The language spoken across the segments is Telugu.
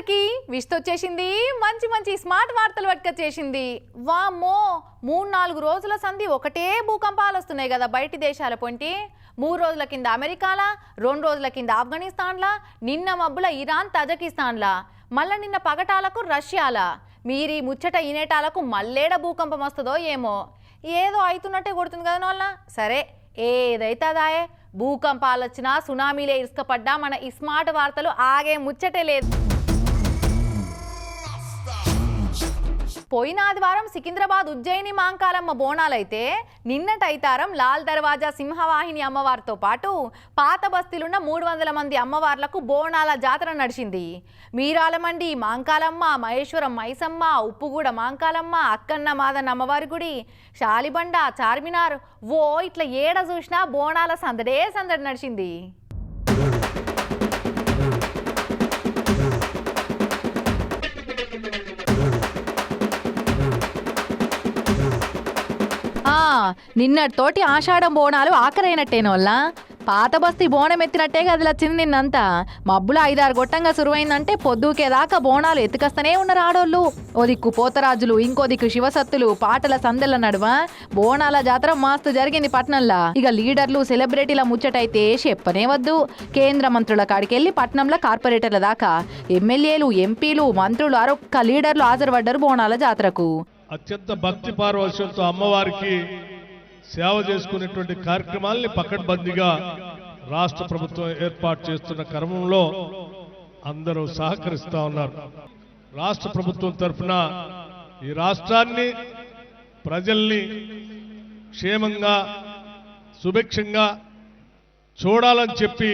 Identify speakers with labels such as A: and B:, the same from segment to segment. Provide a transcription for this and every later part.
A: అందరికీ విష్త వచ్చేసింది. మంచి మంచి స్మార్ట్ వార్తలు పట్టుకొచ్చేసింది వామ్మో! మూడు నాలుగు రోజుల సంధి ఒకటే భూకంపాలు వస్తున్నాయి కదా బయటి దేశాల పొంటి. మూడు రోజుల కింద అమెరికాలా రెండు రోజుల కింద ఆఫ్ఘనిస్తాన్లా నిన్న మబ్బుల ఇరాన్ తజకిస్తాన్లా మళ్ళా నిన్న పగటాలకు రష్యాలా. మీరి ముచ్చట ఇనేటాలకు మల్లేడ భూకంపం వస్తుందో ఏమో. ఏదో అవుతున్నట్టే కొడుతుంది కదా వాళ్ళ సరే ఏదైతే అదాయే భూకంపాలు వచ్చినా సునామీలే ఇసుకపడ్డా మన ఈ స్మార్ట్ వార్తలు ఆగే ముచ్చటే లేదు. పోయిన ఆదివారం సికింద్రాబాద్ ఉజ్జయిని మాంకాలమ్మ బోనాలైతే నిన్నటైతారం లాల్ దర్వాజా సింహవాహిని అమ్మవారితో పాటు పాత బస్తీలున్న మూడు వందల మంది అమ్మవార్లకు బోనాల జాతర నడిచింది. మీరాలమండి మాంకాలమ్మ మహేశ్వరం మైసమ్మ ఉప్పుగూడ మాంకాలమ్మ అక్కన్న మాదన్న అమ్మవారి గుడి శాలిబండ చార్మినార్. ఓ ఇట్లా ఏడ చూసినా బోనాల సందడే సందడి నడిచింది. నిన్నటితోటి ఆషాఢం బోనాలు ఆఖరైనట్టేనోళ్ళ పాత బస్తీ బోనం ఎత్తినట్టే కదిలొచ్చింది నిన్నంతా. మబ్బులు ఐదారు గొట్టంగా సురువైందంటే పొద్దుకేదాకా బోనాలు ఎత్తుకస్తనే ఉన్నారు ఆడోళ్ళు. ఓ దిక్కు పోతరాజులు ఇంకో దిక్కు శివసత్తులు పాటల సందెల నడుమ. బోనాల జాతర మస్తు జరిగింది పట్నంలా. ఇక లీడర్లు సెలబ్రిటీల ముచ్చటైతే చెప్పనే వద్దు. కేంద్ర మంత్రుల కాడికెళ్ళి పట్నంలో కార్పొరేటర్ల దాకా. ఎమ్మెల్యేలు ఎంపీలు మంత్రులు అరొక్క లీడర్లు హాజరుపడ్డారు బోనాల జాతరకు.
B: అత్యంత భక్తి పార్వశ్యంతో అమ్మవారికి సేవ చేసుకునేటువంటి కార్యక్రమాల్ని పకడ్బందీగా రాష్ట్ర ప్రభుత్వం ఏర్పాటు చేస్తున్న క్రమంలో అందరూ సహకరిస్తూ ఉన్నారు. రాష్ట్ర ప్రభుత్వం తరఫున ఈ రాష్ట్రాన్ని ప్రజల్ని క్షేమంగా సుభిక్షంగా చూడాలని చెప్పి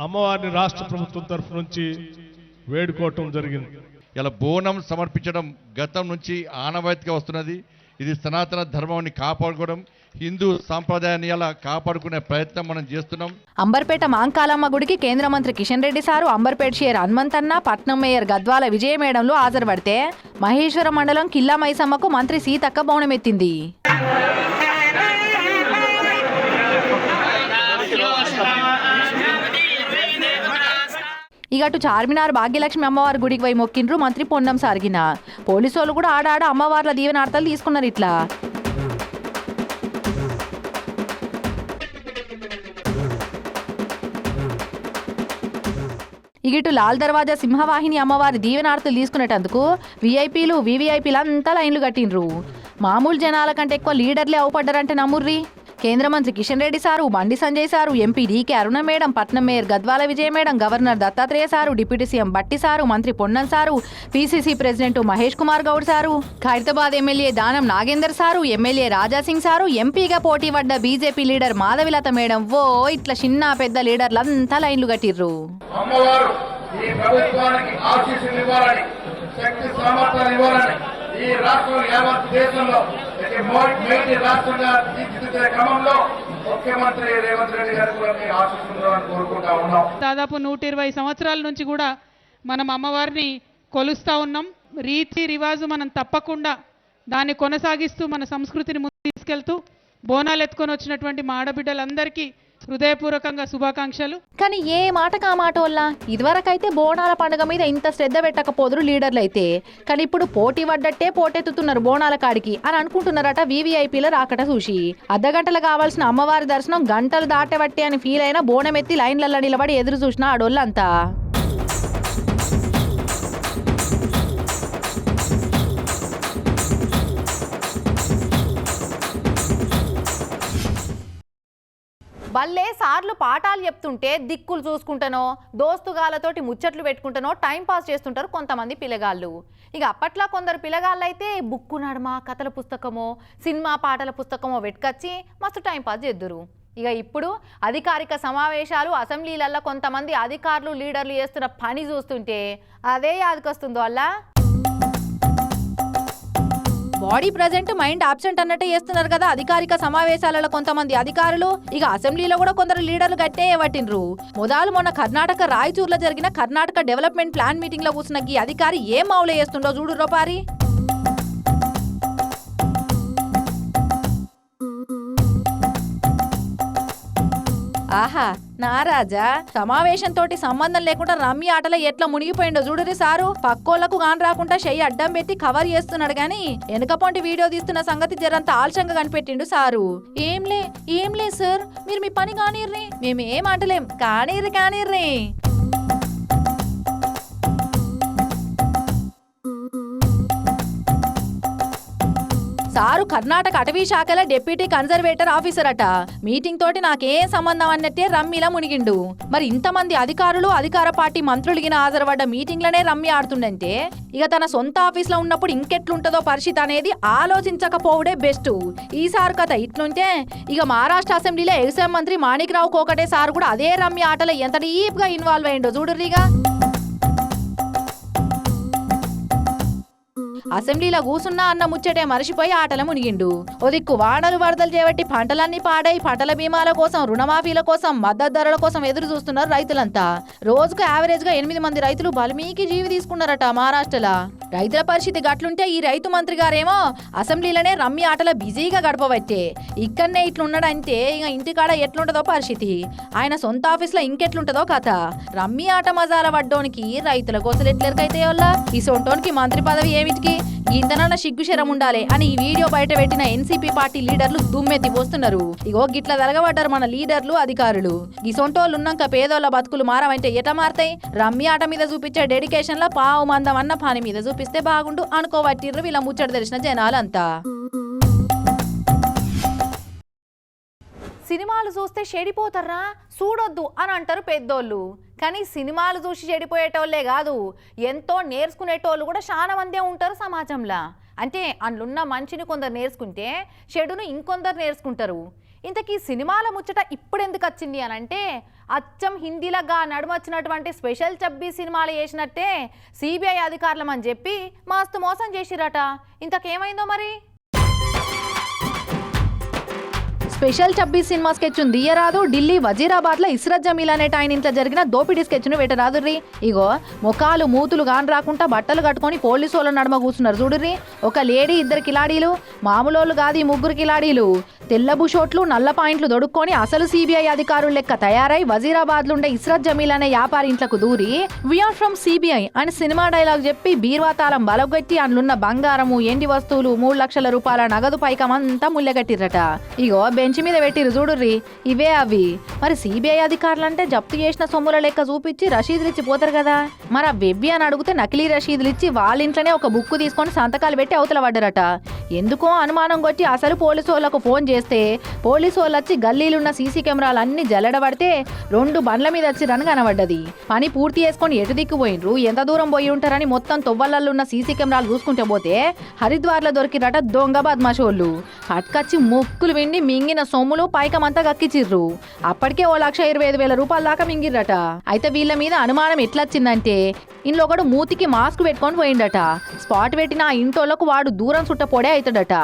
B: అమ్మవారిని రాష్ట్ర ప్రభుత్వం తరఫు నుంచి వేడుకోవటం జరిగింది.
C: ఇలా బోనం సమర్పించడం గతం నుంచి ఆనవాయితీగా వస్తున్నది. ఇది సనాతన ధర్మాన్ని కాపాడుకోవడం హిందూ సాంప్రదాయాన్ని ఇలా కాపాడుకునే ప్రయత్నం మనం చేస్తున్నాం.
A: అంబర్పేట మాంకాలమ్మ గుడికి కేంద్ర మంత్రి కిషన్ రెడ్డి సారు అంబర్పేట షేర్ హనుమంతన్న పట్నం మేయర్ గద్వాల విజయ మేడంలో హాజరుపడితే మహేశ్వర మండలం కిల్లా మైసమ్మకు మంత్రి సీతక్క బౌనమెత్తింది ఇక అటు చార్మినార్ భాగ్యలక్ష్మి అమ్మవారి గుడికి పోయి మొక్కిండ్రు మంత్రి పొన్నం సారిగిన. పోలీసు వాళ్ళు కూడా ఆడాడ అమ్మవార్ల దీవెనార్థాలు తీసుకున్నారు ఇట్లా. ఇగిటు లాల్ దర్వాజా సింహవాహిని అమ్మవారి దీవెనార్తలు తీసుకునేటందుకు వీఐపీలు వీవీఐపీలు అంతా లైన్లు కట్టిండ్రు. మామూలు జనాల కంటే ఎక్కువ లీడర్లే అవుపడ్డారంటే నమ్ముర్రీ? కేంద్ర మంత్రి Kishan Reddy sir Bandi Sanjay sir MP DK Aruna madam పట్నం mayor Gadwal Vijaya madam governor Dattatreya sir deputy CM Bhatti sir మంత్రి Ponnam sir PCC president Mahesh Kumar Goud sir Khairatabad MLA Danam Nagender sir MLA Raja Singh sir ఎంపీగా పోటీ పడ్డ బీజేపీ లీడర్ మాధవిలత మేడం ఓ ఇట్లా చిన్న పెద్ద లీడర్లంతా లైన్లు కట్టిర్రు.
D: ఈ ప్రభుత్వానికి ఆశీస్సులు ఇవ్వాలని శక్తి సామర్థ్యాలు ఇవ్వాలని ఈ రాష్ట్రం యావత్ దేశంలో రాష్ట్రంగా తీర్చిదిద్దే క్రమంలో ముఖ్యమంత్రి రేవంత్ రెడ్డి గారు కూడా మీ కోరుకుంటా ఉన్నాం.
E: దాదాపు నూట ఇరవై సంవత్సరాల నుంచి కూడా మనం అమ్మవారిని కొలుస్తా ఉన్నాం. రీతి రివాజు మనం తప్పకుండా దాన్ని కొనసాగిస్తూ మన సంస్కృతిని ముందు తీసుకెళ్తూ బోనాలు ఎత్తుకొని వచ్చినటువంటి మా ఆడబిడ్డలందరికీ హృదయపూర్వకంగా శుభాకాంక్షలు.
A: కానీ ఏ మాటకు ఆ మాట వల్ల? ఇదివరకైతే బోనాల పండుగ మీద ఇంత శ్రద్ధ పెట్టకపోదురు లీడర్లు అయితే కానీ ఇప్పుడు పోటీ పడ్డట్టే పోటెత్తుతున్నారు బోనాల కాడికి అని అనుకుంటున్నారట వీవీఐపీల రాకట చూసి. అర్ధగంటలు కావాల్సిన అమ్మవారి దర్శనం గంటలు దాటబట్టే అని ఫీల్ అయిన బోనం ఎత్తి లైన్లలో నిలబడి ఎదురు చూసిన ఆడోళ్ళంతా. భలే సార్లు పాఠాలు చెప్తుంటే దిక్కులు చూసుకుంటానో దోస్తుగాళ్ళతోటి ముచ్చట్లు పెట్టుకుంటానో టైం పాస్ చేస్తుంటారు కొంతమంది పిల్లగాళ్ళు. ఇక అప్పట్లో కొందరు పిల్లగాళ్ళు అయితే బుక్కు నడమ కథల పుస్తకమో సినిమా పాటల పుస్తకమో పెట్టుకొచ్చి మస్తు టైం పాస్ చేద్దురు. ఇక ఇప్పుడు అధికారిక సమావేశాలు అసెంబ్లీలల్లో కొంతమంది అధికారులు లీడర్లు చేస్తున్న పని చూస్తుంటే అదే యాదకొస్తుందో అలా బాడీ ప్రజెంట్ మైండ్ ఆబ్సెంట్ అన్నట్టే చేస్తున్నారు కదా అధికారిక సమావేశాలలో కొంతమంది అధికారులు. ఇక అసెంబ్లీలో కూడా కొందరు లీడర్లు గట్టే పట్టిండ్రు మొదలు మొన్న కర్ణాటక రాయచూర్లో జరిగిన కర్ణాటక డెవలప్మెంట్ ప్లాన్ మీటింగ్లో కూర్చున్న ఈ అధికారి ఏం మావులే చేస్తుండో చూడు రోపారి ఆహా నారాజా. సమావేశంతోటి సంబంధం లేకుండా రమ్మి ఆటలో ఎట్లా మునిగిపోయిండో చూడురి సారు. పక్కోళ్ళకు కాని రాకుండా చెయ్యి అడ్డం పెట్టి కవర్ చేస్తున్నాడు గాని వెనకపోంటి వీడియో తీస్తున్న సంగతి జరంత ఆలస్యంగా కనిపెట్టిండు సారు. ఏంలే ఏంలే సార్ మీరు మీ పని కానీర్రి. మేమేం అంటలేం కానీర్రి కానీర్రి. సారు కర్ణాటక అటవీ శాఖల డిప్యూటీ కన్జర్వేటర్ ఆఫీసర్ అట మీటింగ్ తోటి నాకేం సంబంధం అన్నట్టే రమ్మిలా మునిగిండు. మరి ఇంతమంది అధికారులు అధికార పార్టీ మంత్రులు గిన హాజరుపడ్డ మీటింగ్లనే రమ్మి ఆడుతుండంటే ఇక తన సొంత ఆఫీస్లో ఉన్నప్పుడు ఇంకెట్లుంటుందో పరిస్థితి అనేది ఆలోచించకపోవడే బెస్ట్. ఈసారి కథ ఇట్లుంటే ఇక మహారాష్ట్ర అసెంబ్లీలో ఎగ్జామ్ మంత్రి మాణిక్రావు కోకటే సార్ కూడా అదే రమ్య ఆటలో ఎంత డీప్గా ఇన్వాల్వ్ అయ్యిండో చూడుర్రిగా. అసెంబ్లీలో కూసున్నా అన్న ముచ్చటే మరిచిపోయి ఆటల మునిగిండు. ఓ దిక్కు వరదలు చేపట్టి పంటలన్నీ పాడై పంటల బీమాల కోసం రుణమాఫీల కోసం మద్దతు ధరల కోసం ఎదురు చూస్తున్నారు రైతులంతా. రోజుకు యావరేజ్గా ఎనిమిది మంది రైతులు బలిమీకి జీవి తీసుకున్నారట మహారాష్ట్రలో. రైతుల పరిస్థితి గట్లుంటే ఈ రైతు మంత్రి గారేమో అసెంబ్లీలోనే రమ్మి ఆటలో బిజీగా గడపబట్టే. ఇక్కడనే ఇట్లున్నాడంటే ఇక ఇంటికాడ ఎట్లుంటదో పరిస్థితి. ఆయన సొంత ఆఫీస్లో ఇంకెట్లుంటదో కథ. రమ్మి ఆట మజాల పడ్డోనికి రైతుల కోసం ఎట్లెరకైతే వల్ల ఈ సొంటోనికి మంత్రి పదవి ఏమిటికి? ఇంతనన్న సిగ్గు శరం ఉండాలి అని ఈ వీడియో బయట పెట్టిన ఎన్సీపీ పార్టీ లీడర్లు దుమ్మెత్తి పోస్తున్నారు. ఇగో గిట్ల తలగబడ్డారు మన లీడర్లు అధికారులు. ఈ సొంటోళ్ళు ఉన్నాక పేదోళ్ళ బతుకులు మారవంటే ఎట మారతాయి? రమ్మి ఆట మీద చూపించే డెడికేషన్ లా పావు మందం అన్న పని మీద చూపిస్తే బాగుండు అనుకోవట్టిర్రు వీళ్ళ ముచ్చట తెలిసిన జనాలంతా. సినిమాలు చూస్తే చెడిపోతారా? చూడొద్దు అని అంటారు పెద్దోళ్ళు. కానీ సినిమాలు చూసి చెడిపోయేటోళ్ళే కాదు ఎంతో నేర్చుకునేటోళ్ళు కూడా చాలా మందే ఉంటారు సమాజంలో. అంటే అందులున్న మంచిని కొందరు నేర్చుకుంటే చెడును ఇంకొందరు నేర్చుకుంటారు. ఇంతకీ సినిమాల ముచ్చట ఇప్పుడు ఎందుకు వచ్చింది అని అంటే అచ్చం హిందీలగా నడుమొచ్చినటువంటి స్పెషల్ చబ్బీ సినిమాలు చేసినట్టే సిబిఐ అధికారులమని చెప్పి మస్తు మోసం చేసిరట. ఇంతకేమైందో మరి? స్పెషల్ చబ్బీ సినిమా స్కెచ్ దియరాదు ఢిల్లీ వజీరాబాద్లో ఇస్రత్ జమీల్ అనేట ఆయన ఇంట్లో జరిగిన దోపిడీ స్కెచ్ను పెట్టరాదుర్రి ఇగో ముఖాలు మూతులు గాని రాకుండా బట్టలు కట్టుకొని పోలీసు వాళ్ళ నడుమ కూర్చున్నారు చూడుర్రి ఒక లేడీ ఇద్దరు కిలాడీలు మామూలు కాదు ఈ ముగ్గురు కిలాడీలు. తెల్ల బుషోట్లు నల్ల పాయింట్లు దొడుక్కొని అసలు సిబిఐ అధికారులు లెక్క తయారై వజీరాబాద్ ఉండే ఇస్రత్ జమీల్ అనే వ్యాపారి ఇంట్లకు దూరి వీఆర్ ఫ్రమ్ సిబిఐ అని సినిమా డైలాగ్ చెప్పి బీర్వాతాళం బలగొట్టి అందులున్న బంగారము ఎండి వస్తువులు మూడు లక్షల రూపాయల నగదు పైకం అంతా ముల్లెగట్టిర్రట ఇగో బెంచ్ మీద పెట్టిరు చూడుర్రి ఇవే అవి. మరి సిబిఐ అధికారులంటే జప్తు చేసిన సొమ్ముల లెక్క చూపించి రసీదులు ఇచ్చి పోతారు కదా. మరి ఆ వెవ్వి అని అడిగితే నకిలీ రసీదులు ఇచ్చి వాళ్ళ ఇంట్లోనే ఒక బుక్ తీసుకొని సంతకాలు పెట్టి అవతల పడ్డారట. ఎందుకో అనుమానం కొట్టి అసలు పోలీసు వాళ్ళకు ఫోన్ చేస్తే పోలీసు వాళ్ళు వచ్చి గల్లీలున్న సీసీ కెమెరాలు అన్ని జల్లడబడితే రెండు బండ్ల మీద వచ్చి రన్ కనబడ్డది. పని పూర్తి చేసుకొని ఎటు దిక్కుపోయినరు ఎంత దూరం పోయి ఉంటారని మొత్తం తొవ్వలలో ఉన్న సీసీ కెమెరాలు చూసుకుంటే పోతే హరిద్వార్లో దొరికిరట దొంగ బద్మాషోళ్ళు. అట్కచ్చి ముక్కులు విండి మింగిన సొమ్ములు పైకమంతా గక్కిచిర్రు. అప్పటికే ఓ లక్ష ఇరవై ఐదు వేల రూపాయల దాకా మింగిర్రట. అయితే వీళ్ళ మీద అనుమానం ఎట్లొచ్చిందంటే ఇంట్లో ఒకడు మూతికి మాస్క్ పెట్టుకొని పోయిండట. స్పాట్ పెట్టిన ఆ ఇంట్లోకి వాడు దూరం చుట్టపోడే అవుతాడట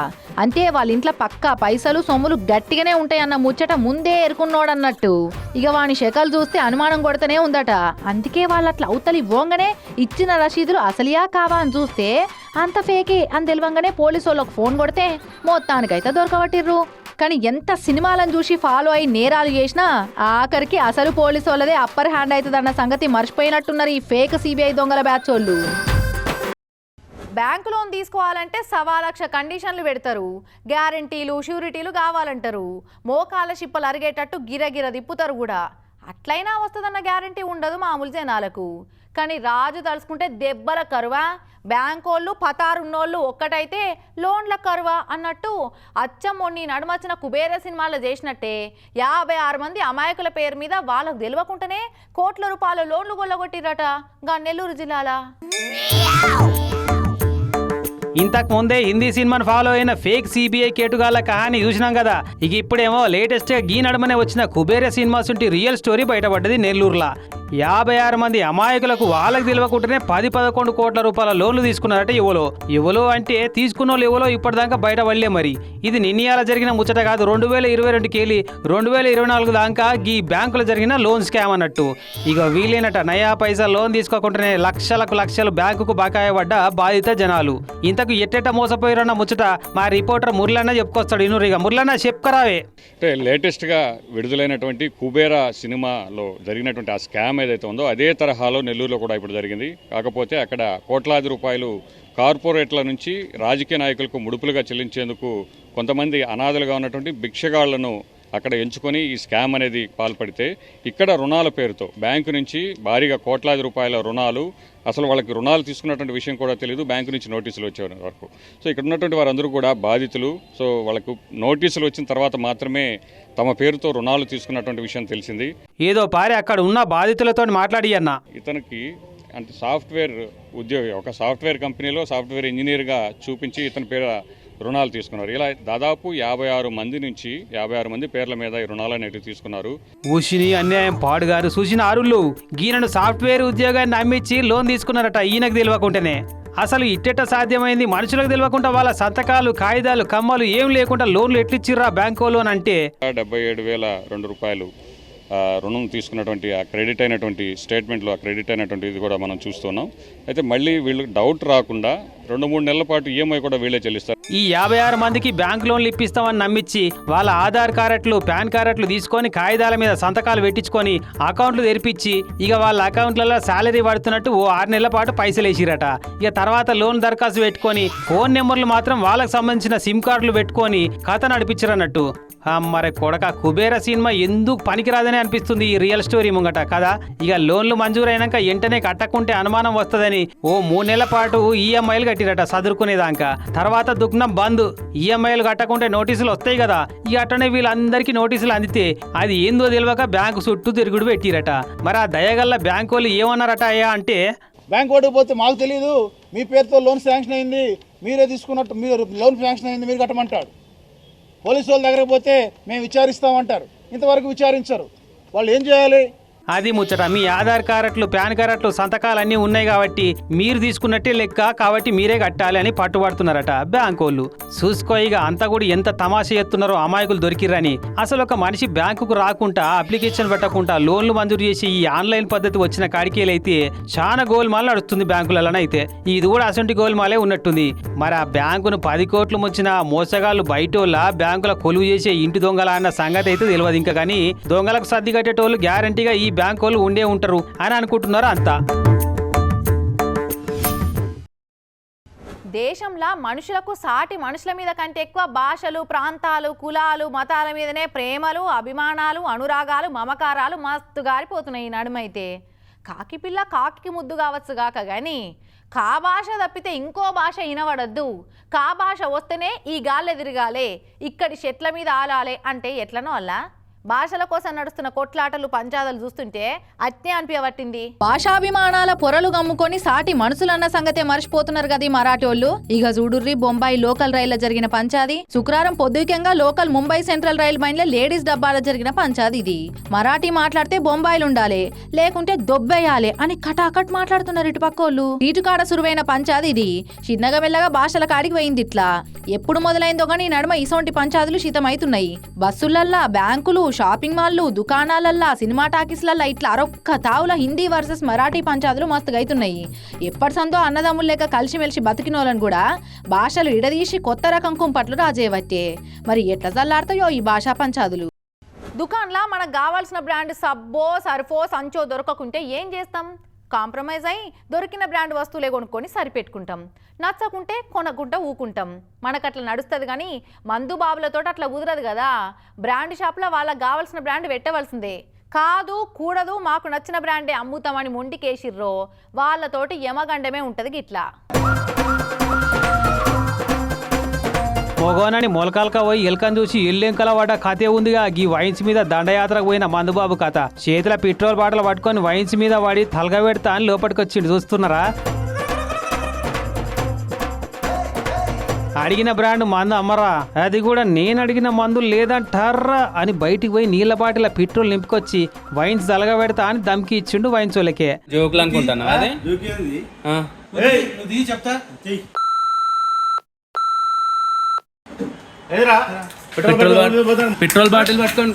A: అంతే వాళ్ళ ఇంట్లో పక్క పైసలు సొమ్ములు గట్టిగానే ఉంటాయన్న ముచ్చట ముందే ఎరుకున్నోడన్నట్టు ఇక వాని శకలు చూస్తే అనుమానం కొడతనే ఉందట. అందుకే వాళ్ళు అట్లా అవతలి ఇవ్వంగానే ఇచ్చిన రసీదులు అసలియా కావా అని చూస్తే అంత ఫేకే అని తెలివంగానే పోలీసు వాళ్ళకు ఫోన్ కొడితే మొత్తానికైతే దొరకబట్టిర్రు. కానీ ఎంత సినిమాలను చూసి ఫాలో అయి నేరాలు చేసినా ఆఖరికి అసలు పోలీసు వాళ్ళదే అప్పర్ హ్యాండ్ అవుతుందన్న సంగతి మర్చిపోయినట్టున్నారు ఈ ఫేక్ సిబిఐ దొంగల బ్యాచ్ వాళ్ళు. బ్యాంకు లోన్ తీసుకోవాలంటే సవా లక్ష కండిషన్లు పెడతారు. గ్యారంటీలు షూరిటీలు కావాలంటారు. మోకాల షిప్పలు అరిగేటట్టు గిరగిర తిప్పుతారు కూడా. అట్లయినా వస్తుందన్న గ్యారంటీ ఉండదు మామూలు జనాలకు. కానీ రాజు తలుచుకుంటే దెబ్బల కరువ? బ్యాంకోళ్ళు పతారున్నోళ్ళు ఒక్కటైతే లోన్ల కరువ అన్నట్టు అచ్చమొన్ని నడుమచ్చిన కుబేర సినిమాలో చేసినట్టే. యాభై ఆరు మంది అమాయకుల పేరు మీద వాళ్ళకు తెలియకుండానే కోట్ల రూపాయల లోన్లు కొల్లగొట్టిరట గా నెల్లూరు జిల్లాలో.
F: ఇంతకు ముందే హిందీ సినిమాను ఫాలో అయిన ఫేక్ సిబిఐ కేటుగాళ్ళ కహాని చూసినాం కదా. ఇక ఇప్పుడేమో లేటెస్ట్గా గీ నడమనే వచ్చిన కుబేర సినిమా సుంటి రియల్ స్టోరీ బయటపడ్డది నెల్లూరులా. యాభై ఆరు మంది అమాయకులకు వాళ్ళకి తెలియకుండానే పది పదకొండు కోట్ల రూపాయల లోన్లు తీసుకున్నారట యువలో. యువలో అంటే తీసుకున్న వాళ్ళు ఎవలో ఇప్పటిదాకా బయట వల్లే మరి. ఇది నిన్నయాల జరిగిన ముచ్చట కాదు. రెండు వేల ఇరవై రెండుకి వెళ్ళి రెండు వేల ఇరవై నాలుగు దాకా ఈ బ్యాంకులో జరిగిన లోన్ స్కామ్ అన్నట్టు. ఇక వీలైనట. నయా పైసా లోన్ తీసుకోకుండానే లక్షలకు లక్షలు బ్యాంకుకు బకాయి పడ్డ బాధిత జనాలు. ఇంతకు ఎట్టెట్ట మోసపోయారన్న ముచ్చట మా రిపోర్టర్ మురళన్న చెప్పుకొస్తాడు. ఇనురు ఇక మురళన్న చెప్పుకరావే.
G: లేటెస్ట్గా విడుదలైనటువంటి కుబేరా సినిమాలో జరిగినటువంటి ఆ స్కామ్ ఏదైతే ఉందో అదే తరహాలో నెల్లూరులో కూడా ఇప్పుడు జరిగింది. కాకపోతే అక్కడ కోట్లాది రూపాయలు కార్పొరేట్ల నుంచి రాజకీయ నాయకులకు ముడుపులుగా చెల్లించేందుకు కొంతమంది అనాథలుగా ఉన్నటువంటి భిక్షగాళ్ళను అక్కడ ఎంచుకొని ఈ స్కామ్ అనేది పాల్పడితే ఇక్కడ రుణాల పేరుతో బ్యాంకు నుంచి భారీగా కోట్లాది రూపాయల రుణాలు అసలు వాళ్ళకి రుణాలు తీసుకున్నటువంటి విషయం కూడా తెలియదు బ్యాంకు నుంచి నోటీసులు వచ్చే వరకు. సో ఇక్కడ ఉన్నటువంటి వారందరూ కూడా బాధితులు సో వాళ్ళకు నోటీసులు వచ్చిన తర్వాత మాత్రమే తమ పేరుతో రుణాలు తీసుకున్నటువంటి విషయం తెలిసింది.
F: ఏదో పారి అక్కడ ఉన్న బాధితులతో మాట్లాడి అన్న.
G: ఇతనికి అంటే సాఫ్ట్వేర్ ఉద్యోగి ఒక సాఫ్ట్వేర్ కంపెనీలో సాఫ్ట్వేర్ ఇంజనీర్గా చూపించి ఇతని పేరు రుణాలు తీసుకున్నారు. ఇలా దాదాపు యాభై ఆరు మంది నుంచి యాభై ఆరు మంది పేర్ల మీద ఈ రుణాలు అనేవి తీసుకున్నారు.
F: ఉషిని అన్యాయం పాడుగారు చూసిన ఆరుళ్ళు గీనను సాఫ్ట్వేర్ ఉద్యోగాన్ని నమ్మించి లోన్ తీసుకున్నారట ఈయనకు తెలియకుండానే అసలు ఇట్టెట్ట సాధ్యమైంది? మనుషులకు తెలియకుండా వాళ్ళ సంతకాలు కాగితాలు కమ్మలు ఏం లేకుండా లోన్లు ఎట్లిచ్చిర్రా బ్యాంకు లోన్ అంటే
G: డెబ్బై ఏడు వేల రెండు రూపాయలు. రుణం తీసుకున్నటువంటి ఆ క్రెడిట్ అయినటువంటి స్టేట్మెంట్లో ఆ క్రెడిట్ అయినటువంటి ఇది కూడా మనం చూస్తున్నాం. అయితే మళ్ళీ వీళ్ళు డౌట్ రాకుండా రెండు మూడు నెలల పాటు ఈఎంఐ కూడా వీళ్ళే చెల్లిస్తారు.
F: ఈ యాభై ఆరు మందికి బ్యాంక్ లోన్లు ఇప్పిస్తామని నమ్మించి వాళ్ళ ఆధార్ కార్డులు పాన్ కార్డులు తీసుకొని కాగితాల మీద సంతకాలు పెట్టించుకొని అకౌంట్లు తెరిపించి ఇక వాళ్ళ అకౌంట్లలో శాలరీ పడుతున్నట్టు ఓ ఆరు నెలల పాటు పైసలు వేసిరట. ఇక తర్వాత లోన్ దరఖాస్తు పెట్టుకొని ఫోన్ నెంబర్లు మాత్రం వాళ్ళకి సంబంధించిన సిమ్ కార్డులు పెట్టుకొని కథ నడిపించారన్నట్టు. మరి కొడక కుబేర సినిమా ఎందుకు పనికిరాదని అనిపిస్తుంది ఈ రియల్ స్టోరీ ముంగట కదా? ఇక లోన్లు మంజూరైనాక వెంటనే కట్టకుంటే అనుమానం వస్తుందని ఓ మూడు నెలల పాటు ఈఎంఐలు కట్టిరట చదువుకునేదాకా తర్వాత దుగ్నం బంద్. ఈఎంఐలు కట్టకుంటే నోటీసులు వస్తాయి కదా? ఇక అట్టనే వీళ్ళందరికీ నోటీసులు అందితే అది ఏందో తెలియక బ్యాంకు చుట్టూ తిరుగుడు పెట్టిరట. మరి ఆ దయగల్ల బ్యాంకు వాళ్ళు ఏమన్నారట అయ్యా అంటే
H: బ్యాంక్ ఓటుకు పోతే మాకు తెలియదు మీ పేరుతో లోన్ శాంక్షన్ అయింది. మీరే తీసుకున్నట్టు మీరు లోన్ శాంక్షన్ అయింది మీరు కట్టమంటాడు పోలీసు వాళ్ళ దగ్గరకు పోతే మేము విచారిస్తామంటారు. ఇంతవరకు విచారించరు. వాళ్ళు ఏం చేయాలి
F: అది ముచ్చట. మీ ఆధార్ కార్డులు పాన్ కార్డులు సంతకాలు అన్నీ ఉన్నాయి కాబట్టి మీరు తీసుకున్నట్టే లెక్క కాబట్టి మీరే కట్టాలి అని పట్టుబడుతున్నారట బ్యాంకు వాళ్ళు చూసుకో ఇక అంతా కూడా ఎంత తమాషా ఎత్తున్నారో అమాయకులు దొరికిరని అసలు ఒక మనిషి బ్యాంకుకు రాకుండా అప్లికేషన్ పెట్టకుండా లోన్లు మంజూరు చేసి ఈ ఆన్లైన్ పద్ధతి వచ్చిన కాడికేలైతే చాలా గోల్మాల్ నడుస్తుంది బ్యాంకులలోనైతే. ఇది కూడా అసంటి గోల్మాలే ఉన్నట్టుంది. మరి ఆ బ్యాంకును పది కోట్లు ముచ్చిన మోసగాళ్ళు బయటోళ్ళ బ్యాంకుల కొలువు చేసే ఇంటి దొంగల అన్న సంగతి అయితే తెలియదు ఇంకా కానీ దొంగలకు సర్ది కట్టేటోళ్ళు గ్యారంటీగా ఈ బ్యాంకు వాళ్ళు ఉండే ఉంటారు అని అనుకుంటున్నారు అంతా?
A: దేశంలో మనుషులకు సాటి మనుషుల మీద కంటే ఎక్కువ భాషలు ప్రాంతాలు కులాలు మతాల మీదనే ప్రేమలు అభిమానాలు అనురాగాలు మమకారాలు మస్తు గారిపోతున్నాయి ఈ నడుమైతే. కాకి పిల్ల కాకి ముద్దు కావచ్చు గాక కానీ కా భాష తప్పితే ఇంకో భాష వినబడద్దు. కా భాష వస్తేనే ఈ గాలి ఎదిరగాలే ఇక్కడి చెట్ల మీద ఆలాలే అంటే ఎట్లనో అలా భాషల కోసం నడుస్తున్న కొట్లాటలు పంచాదలు చూస్తుంటే అత్తే అనిపించబట్టింది భాషాభిమానాల పొరలు గమ్ముకొని సాటి మనుషులన్న సంగతే మర్చిపోతున్నారు కదా మరాఠీ వాళ్ళు ఇక చూడుర్రి బొంబాయి లోకల్ రైల్లో జరిగిన పంచాది. శుక్రవారం పొద్దుకంగా లోకల్ ముంబై సెంట్రల్ రైల్ మైన్లో లేడీస్ డబ్బాల జరిగిన పంచాది ఇది. మరాఠీ మాట్లాడితే బొంబాయిలు ఉండాలి లేకుంటే దొబ్బేయాలి అని కటాకట్ మాట్లాడుతున్నారు ఇటు పక్కోళ్ళు ఇటుకాడ సురువైన పంచాది ఇది. చిన్నగా మెల్లగా భాషల కాడికి పోయింది ఇట్లా. ఎప్పుడు మొదలైందో గానీ నడుమ ఇసొంటి పంచాదులు శీతమైతున్నాయి. బస్సులల్లా బ్యాంకులు షాపింగ్ మాల్లు దుకాణాలల్లా సినిమా టాకీస్లల్లా ఇట్లా అరొక్క తావుల హిందీ వర్సెస్ మరాఠీ పంచాదులు మస్తు గైతున్నాయి ఎప్పటి సందో అన్నదమ్ములు లేక కలిసిమెలిసి బతికినోళ్ళని కూడా భాషలు ఇడదీసి కొత్త రకం కుంపట్లు రాజేవట్టే మరి ఎట్లా చల్లారుతాయో ఈ భాషా పంచాదులు? దుకాణంలో మనకు కావాల్సిన బ్రాండ్ సబ్బో సర్ఫో సంచో దొరకకుంటే ఏం చేస్తాం? కాంప్రమైజ్ అయి దొరికిన బ్రాండ్ వస్తువులే కొనుక్కొని సరిపెట్టుకుంటాం. నచ్చకుంటే కొనకుండా ఊకుంటాం. మనకు అట్లా నడుస్తుంది కానీ మందు బాబులతో అట్లా కుదరదు కదా బ్రాండ్ షాప్లో వాళ్ళకి కావాల్సిన బ్రాండ్ పెట్టవలసిందే. కాదు కూడదు మాకు నచ్చిన బ్రాండే అమ్ముతామని మొండికేసిర్రో. వాళ్ళతోటి యమగండమే ఉంటుంది గిట్లా.
F: మొగోనని మొలకాలక పోయి ఎలకని చూసి ఎల్లెంకల పడ్డ కథే ఉందిగా. గీ వైన్స్ మీద దండయాత్రకు పోయిన మందుబాబు కథ. చేతిలో పెట్రోల్ బాటలు పట్టుకొని వైన్స్ మీద పడి తలగ పెడతా అని లోపలికి వచ్చిండు చూస్తున్నారా? అడిగిన బ్రాండ్ మందు అమ్మరా. అది కూడా నేను అడిగిన మందు లేదంటారా అని బయటికి పోయి నీళ్ళ బాటిల పెట్రోల్ నింపుకొచ్చి వైన్స్ తలగబెడతా అని దమ్కి ఇచ్చిండు వైన్స్ వాళ్ళకే.
I: జోకులు అనుకుంటాను అదే? ఆ. పెట్రోల్ బాటిల్ పట్టుకొని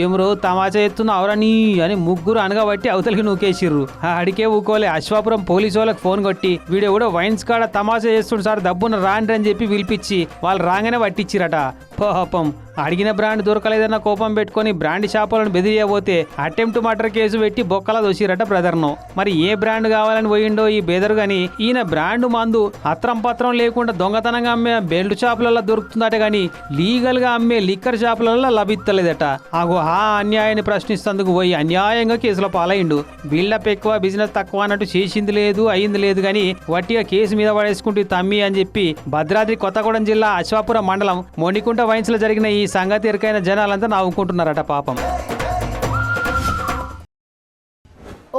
F: ఏమరో తమాచా ఎత్తున్న అవరని అని ముగ్గురు అనగబట్టి అవతలికి నూకేసిర్రు. ఆ అడికే ఊకోలే. అశ్వాపురం పోలీసు వాళ్ళకి ఫోన్ కొట్టి వీడు కూడా వైన్స్ కాడ తమాచా చేస్తుండు సార్ డబ్బున రాండి అని చెప్పి పిలిపించి వాళ్ళు రాగానే పట్టించిరట పాపం అడిగిన బ్రాండ్ దొరకలేదన్న కోపం పెట్టుకొని బ్రాండ్ షాపులను బెదిరియబోతే అటెంప్ట్ మర్డర్ కేసు పెట్టి బొక్కల దోసిరట బ్రదర్ను. మరి ఏ బ్రాండ్ కావాలని పోయిండో ఈ బెదరు గాని ఈయన బ్రాండ్ మందు అత్రం పత్రం లేకుండా దొంగతనంగా అమ్మే బెల్ట్ షాపులలో దొరుకుతుందట గాని లీగల్గా అమ్మే లిక్కర్ షాపులలో లభిస్తలేదట ఆగో ఆ అన్యాయాన్ని ప్రశ్నిస్తందుకు పోయి అన్యాయంగా కేసులో పాలైండు. బిల్డప్ ఎక్కువ బిజినెస్ తక్కువ అన్నట్టు చేసింది లేదు అయింది లేదు గాని వట్టిగా కేసు మీద పడేసుకుంటూ తమ్మి అని చెప్పి భద్రాద్రి కొత్తగూడెం జిల్లా అశ్వాపురం మండలం మొండికుంట వైన్స్లో జరిగిన ఈ సంగతి ఎరికైన జనాలంతా నవ్వుకుంటున్నారట పాపం.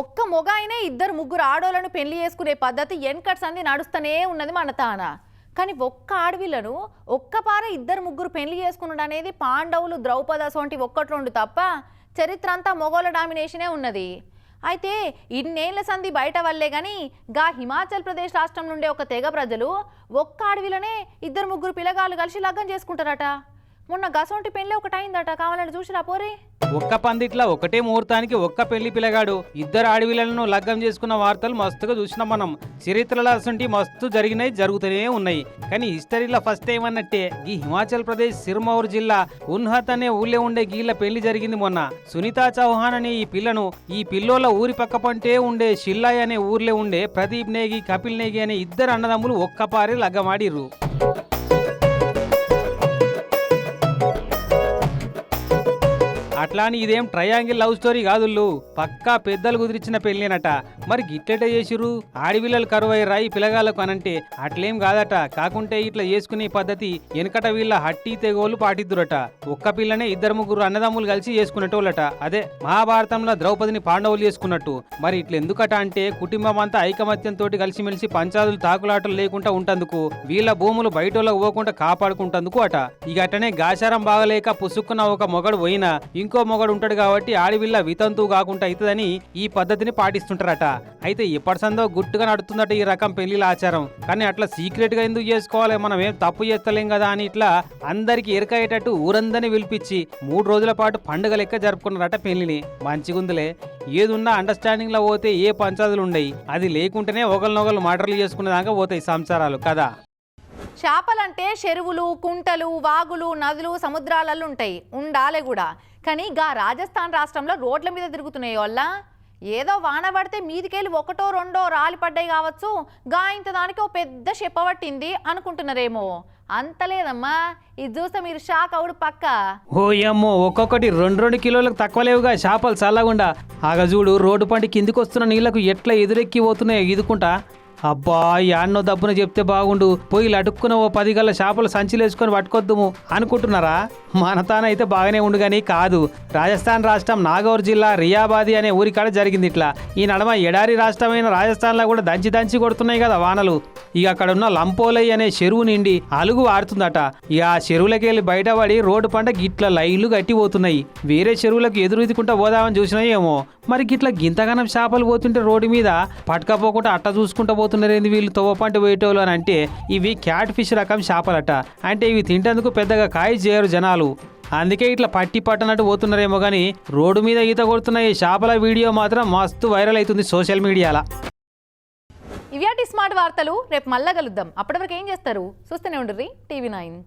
A: ఒక్క మొగ అయినే ఇద్దరు ముగ్గురు ఆడోళ్ళను పెళ్ళి చేసుకునే పద్ధతి ఎన్కట్స్ అంది నడుస్తూనే ఉన్నది మన తాన. కానీ ఒక్క ఆడవిలను ఒక్క పార ఇద్దరు ముగ్గురు పెళ్ళి చేసుకున్నాడు అనేది పాండవులు ద్రౌపద సొంటి ఒక్కట్లుండు తప్ప చరిత్ర అంతా మొగోళ్ళ డామినేషనే ఉన్నది. అయితే ఇన్నేళ్ళ సంధి బయట వల్లే కానీ గా హిమాచల్ ప్రదేశ్ రాష్ట్రం నుండే ఒక తెగ ప్రజలు ఒక్క అడవిలోనే ఇద్దరు ముగ్గురు పిల్లగాళ్ళు కలిసి లగ్గం చేసుకుంటారట. మొన్న గసొంటి పెళ్ళి ఒకటి అయిందట కావాలని చూసిరా పోరే?
F: ఒక్క పందిట్ల ఒకటే ముహూర్తానికి ఒక్క పెళ్ళి పిల్లగాడు. ఇద్దరు ఆడవిలను లగ్గం చేసుకున్న వార్తలు మస్తుగా చూసినాం మనం. చరిత్రలో అసంటి మస్తు జరిగినాయి జరుగుతూనే ఉన్నాయి. కానీ హిస్టరీలో ఫస్ట్ టైం అన్నట్టే ఈ హిమాచల్ ప్రదేశ్ సిర్మౌర్ జిల్లా ఉన్హత్ అనే ఊళ్ళో ఉండే గీళ్ళ పెళ్ళి జరిగింది మొన్న. సునీతా చౌహాన్ అనే ఈ పిల్లను ఈ పిల్లోల ఊరి పక్క పంటే ఉండే షిల్లాయ్ అనే ఊర్లో ఉండే ప్రదీప్ నేగి కపిల్ నేగి అనే ఇద్దరు అన్నదమ్ములు ఒక్కపారి లగ్గమాడిర్రు. అట్లా అని ఇదేం ట్రయాంగిల్ లవ్ స్టోరీ కాదుల్లు. పక్కా పెద్దలు కుదిరిచిన పెళ్ళేనట. మరి గిట్టెట చేసిరు ఆడిపిల్లలు కరువై రాయి పిల్లగాళ్ళకు అనంటే. అట్లేం కాదట. కాకుంటే ఇట్లా చేసుకునే పద్ధతి వెనకట వీళ్ళ హట్టి తెగోళ్ళు పాటిద్దురట. ఒక్క పిల్లనే ఇద్దరు ముగ్గురు అన్నదమ్ములు కలిసి చేసుకునేటోళ్ళట. అదే మహాభారతంలో ద్రౌపదిని పాండవులు చేసుకున్నట్టు. మరి ఇట్లా ఎందుకట అంటే కుటుంబం అంతా ఐకమత్యంతో కలిసిమెలిసి పంచాదులు తాకులాటలు లేకుండా ఉంటందుకు. వీళ్ళ భూములు బయటోళ్ళకు పోకుండా కాపాడుకుంటందుకు అట. ఇక అటనే గాచారం బాగలేక పుసుక్కున్న ఒక మొగడు పోయినా ఇంకో మొగడు ఉంటాడు కాబట్టి ఆడివిల్ల వితంతు కాకుండా అవుతుందని ఈ పద్ధతిని పాటిస్తుంటారట. అయితే ఎప్పటి సందో గుట్టుగా నడుతుందట ఈ రకం పెళ్ళిల ఆచారం. కానీ అట్లా సీక్రెట్గా ఎందుకు చేసుకోవాలి? మనం ఏం తప్పు చేస్తలేం కదా అని ఇట్లా అందరికి ఎరకయ్యేటట్టు ఊరందరినీ పిలిపించి మూడు రోజుల పాటు పండుగ లెక్క జరుపుకున్నారట పెళ్ళిని మంచిగుందిలే. ఏదున్నా అండర్స్టాండింగ్లో పోతే ఏ పంచాదులు ఉండయి. అది లేకుంటేనే ఒకరినొకరు మాటలు చేసుకునేదాకా పోతాయి సంసారాలు. కదా?
A: చేపలంటే చెరువులు కుంటలు వాగులు నదులు సముద్రాలలో ఉంటాయి. ఉండాలే కూడా. కానీ గా రాజస్థాన్ రాష్ట్రంలో రోడ్ల మీద తిరుగుతున్నాయి వల్ల. ఏదో వాన పడితే మీదికెళ్ళి ఒకటో రెండో రాలి పడ్డాయి కావచ్చు. గా ఇంత దానికి ఓ పెద్ద చెప్పబట్టింది అనుకుంటున్నారేమో. అంత లేదమ్మా. ఇది చూస్తే మీరు షాక్ అవుడు పక్క.
F: ఓ ఒక్కొక్కటి రెండు రెండు కిలోలకు తక్కువ లేవుగా. చేపలు చల్లగుండా. ఆగజూడు రోడ్డు పంటి కిందికి వస్తున్న నీళ్ళకు ఎట్లా ఎదురెక్కి పోతున్నాయో ఇదుకుంటా అబ్బా యాన్నో దబ్బున చెప్తే బాగుండు. పోయి లడుక్కున ఓ పది గల చేపలు సంచిలేసుకొని పట్టుకొద్దుము అనుకుంటున్నారా? మన తానైతే బాగానే ఉండు కానీ కాదు. రాజస్థాన్ రాష్ట్రం నాగౌర్ జిల్లా రియాబాది అనే ఊరికాడ జరిగింది ఇట్లా. ఈ నడమ ఎడారి రాష్ట్రమైన రాజస్థాన్లో కూడా దంచి దంచి కొడుతున్నాయి కదా వానలు. ఇక అక్కడ ఉన్న లంపోలై అనే చెరువు నిండి అలుగు వాడుతుందట ఇక ఆ చెరువులకి వెళ్ళి బయటపడి రోడ్డు పంట గిట్ల లైన్లు గట్టిపోతున్నాయి వేరే చెరువులకు ఎదురుదికుంటా పోదామని చూసినాయేమో మరి గిట్ల గింతగానం చేపలు పోతుంటే రోడ్డు మీద పట్టుకపోకుండా అట్ట చూసుకుంటా పోతున్నారేంది వీళ్ళు తవ్వపంట పోయేటోళ్ళు అని అంటే ఇవి క్యాట్ ఫిష్ రకం చేపలట. అంటే ఇవి తింటేందుకు పెద్దగా కాయ చేయరు జనాలు. అందుకే ఇట్లా పట్టి పట్టనట్టు పోతున్నారేమో కానీ రోడ్డు మీద ఈత కొడుతున్న ఈ చేపల వీడియో మాత్రం మస్తు వైరల్ అవుతుంది సోషల్ మీడియాలో.
A: ఇవి స్మార్ట్ వార్తలు రేపు మళ్ళా కలుద్దాం. అప్పటివరకు ఏం చేస్తారు? చూస్తూనే ఉండర్రీ టీవీ నైన్.